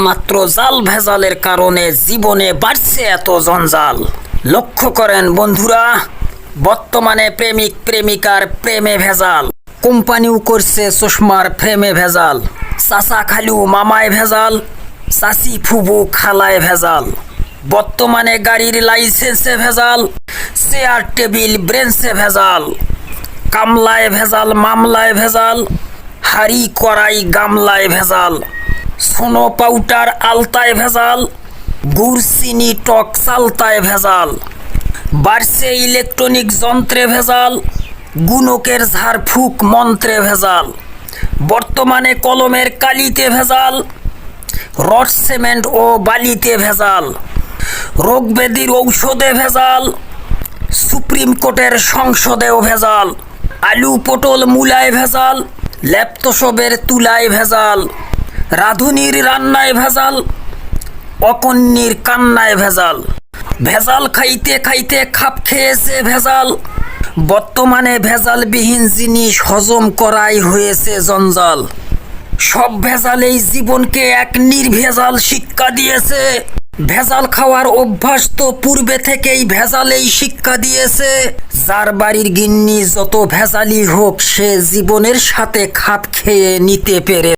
একমাত্র জাল ভেজালের কারণে জীবনে বাড়ছে এত জঞ্জাল। লক্ষ্য করেন বন্ধুরা, বর্তমানে প্রেমিক প্রেমিকার প্রেমে ভেজাল। কোম্পানিও করছে চশমার ফ্রেমে ভেজাল। চাচা খালু মামায় ভেজাল, চাচি ফুবু খালায় ভেজাল। বর্তমানে গাড়ির লাইসেন্সে ভেজাল, চেয়ার টেবিল ব্রেঞ্চে ভেজাল। কামলায় ভেজাল, মামলায় ভেজাল, হাড়ি কড়াই গামলায় ভেজাল। সোনো পাউডার আলতায় ভেজাল গুড় টক চালতায় ভেজাল, বাড়ছে ইলেকট্রনিক যন্ত্রে ভেজাল, গুণকের ঝাড়ফুঁক মন্ত্রে ভেজাল, বর্তমানে কলমের কালিতে ভেজাল, রড, সিমেন্ট ও বালিতে ভেজাল, রোগ ব্যাধির ঔষধে ভেজাল, সুপ্রিম কোর্টের সংসদেও ভেজাল, আলু পটল মূলায় ভেজাল ল্যাপটসবের তুলায় ভেজাল। রাঁধুনির রান্নায় ভেজাল, অকন্যির কান্নায় ভেজাল। ভেজাল খাইতে খাইতে খাপ খেয়েছে ভেজাল, বর্তমানে ভেজালবিহীন জিনিস হজম করাই হয়েছে জঞ্জাল। সব ভেজালেই জীবনকে এক নির্ভেজাল শিক্ষা দিয়েছে। ভেজাল খাওয়ার অভ্যাস তো পূর্বে থেকেই ভেজালেই শিক্ষা দিয়েছে। যার বাড়ির গিন্নি যত ভেজালি হোক, সে জীবনের সাথে খাপ খেয়ে নিতে পেরে